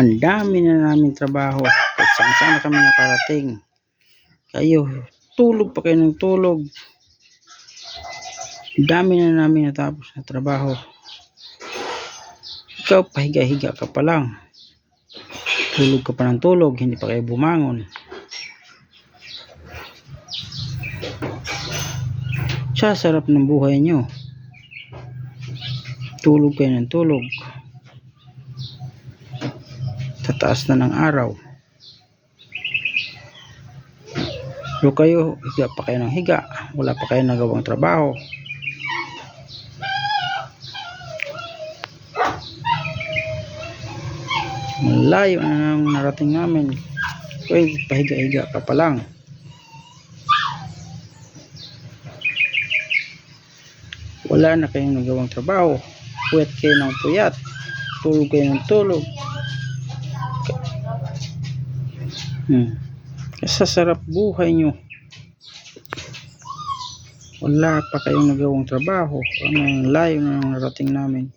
Ang dami na namin trabaho. Kahit saan saan kami nakarating. Kayo, tulog pa kayo ng tulog. Dami na namin natapos na trabaho. Ikaw, pahiga-higa ka pa lang. Tulog ka pa ng tulog, hindi pa kayo bumangon. Sa sarap ng buhay nyo. Tulog kayo ng tulog. Tataas na ng araw. Pero kayo, higa pa kayo ng higa. Wala pa kayo nagawang trabaho. Malayo na nang narating namin. Pwede pahiga-higa ka pa lang. Wala na kayong nagawang trabaho. Puyat kayo ng puyat. Tulog kayo ng tulog. Hmm. Sa sarap buhay nyo. Wala pa kayong nagawang trabaho. Ang layo na narating namin.